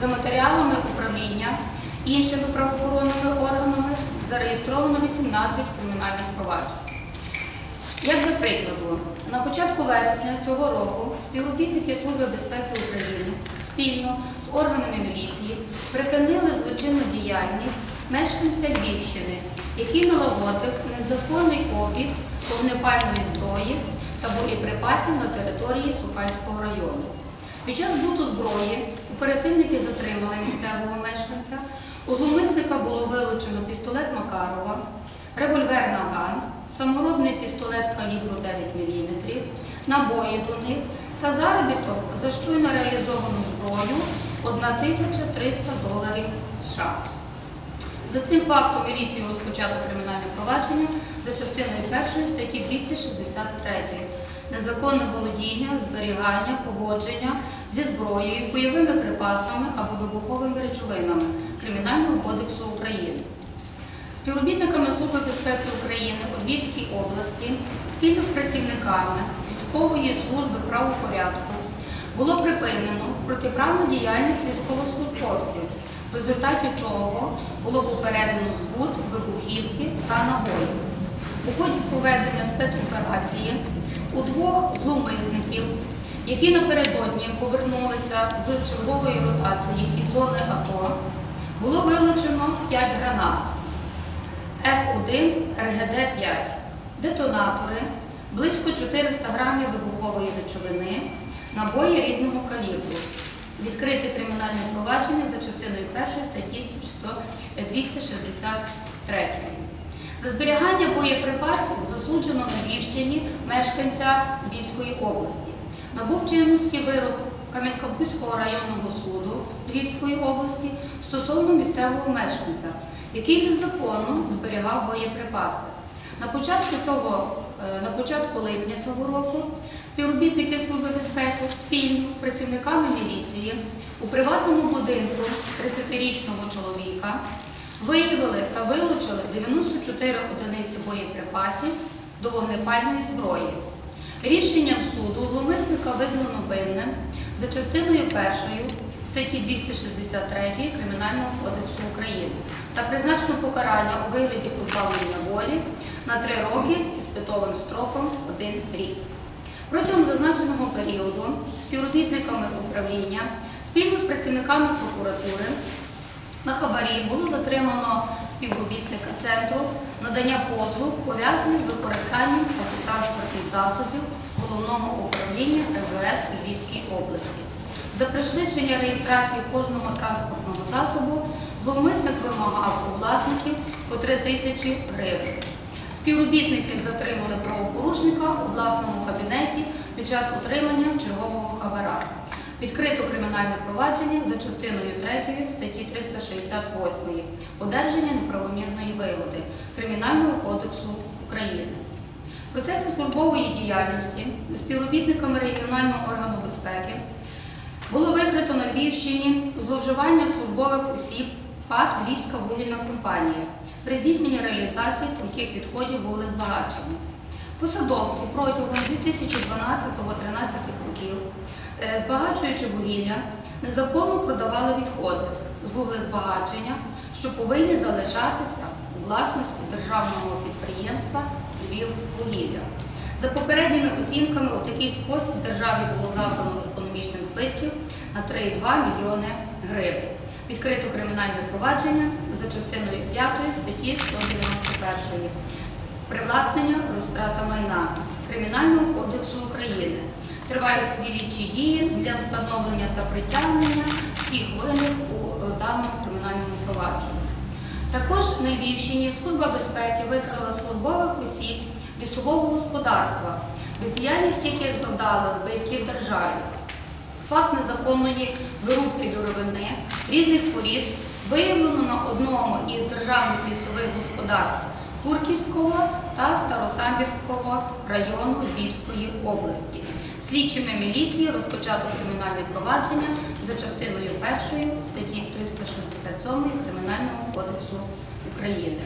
За матеріалами управління іншими правоохоронними органами зареєстровано 18 кримінальних проваджень. Як за прикладу, на початку вересня цього року співробітники Служби безпеки України спільно з органами міліції припинили злочинну діяльність мешканця Львівщини, який налагодив незаконний обіг вогнепальної зброї та боєприпасів на території Суханського району. Під час збуту зброї оперативники затримали місцевого мешканця. У зловмисника було вилучено пістолет Макарова, револьвер Наган, саморобний пістолет калібру 9 мм, набої до них та заробіток за щойно реалізовану зброю 1300 доларів США. За цим фактом міліцією розпочато кримінальне провадження за частиною 1 статті 263 незаконне володіння, зберігання, поводження зі зброєю, бойовими припасами або вибуховими речовинами Кримінального кодексу України. Співробітниками Служби безпеки України у Львівській області спільно з працівниками військової служби правопорядку було припинено протиправну діяльність військовослужбовців, в результаті чого було попередено збут вибухівки та набоїв. У ході проведення спецоперації у двох зловмисників, які напередодні повернулися з чергової ротації із зони АТО, було вилучено 5 гранат. F1 РГД-5, детонатори, близько 400 грамів вибухової речовини, набої різного калібру. Відкрите кримінальне провадження за частиною 1 статті 263. За зберігання боєприпасів засуджено на Львівщині мешканця Львівської області. Набув чинності вирок Кам'янка-Бузького районного суду Львівської області стосовно місцевого мешканця, який незаконно зберігав боєприпаси. На початку, цього, е, на початку липня цього року співробітники Служби безпеки спільно з працівниками міліції у приватному будинку 30-річного чоловіка виявили та вилучили 94 одиниці боєприпасів до вогнепальної зброї. Рішенням суду зловмисника визнано винним за частиною 1 статті 263 Кримінального кодексу України та призначено покарання у вигляді позбавлення волі на 3 роки з іспитовим строком 1 рік. Протягом зазначеного періоду співробітниками управління спільно з працівниками прокуратури на хабарі було затримано співробітника центру надання послуг, пов'язаних з використанням автотранспортних засобів головного управління МВС у Львівській області. За пришвидшення реєстрації кожного транспортного засобу зловмисник вимагав у власників по 3 тисячі гривень. Співробітники затримали правопорушника у власному кабінеті під час отримання чергового хабара. Відкрито кримінальне провадження за частиною 3 статті 368 одержання неправомірної вигоди Кримінального кодексу України. В процесі службової діяльності співробітниками регіонального органу безпеки було викрито на Львівщині зловживання службових осіб ПАД Львівська вугільна компанія при здійсненні реалізації тонких відходів вуглезбагачення. Посадовці протягом 2012-2013 років, е, збагачуючи вугілля, незаконно продавали відходи з вуглезбагачення, що повинні залишатися у власності державного підприємства Львіввугілля. За попередніми оцінками, у такий спосіб державі було завдано економічних збитків на 3,2 мільйони гривень. Відкрито кримінальне провадження за частиною 5 статті 191 привласнення розтрата майна Кримінального кодексу України. Тривають слідчі дії для встановлення та притягнення всіх винних у даному кримінальному провадженні. Також на Львівщині Служба безпеки викрила службових осіб лісового господарства, бездіяльність яких завдала збитків державі. Факт незаконної вирубки деревини різних порід виявлено на одному із державних лісових господарств Турківського та Старосамбірського району Львівської області. Слідчими міліції розпочато кримінальне провадження за частиною 1 статті 367 Кримінального кодексу України.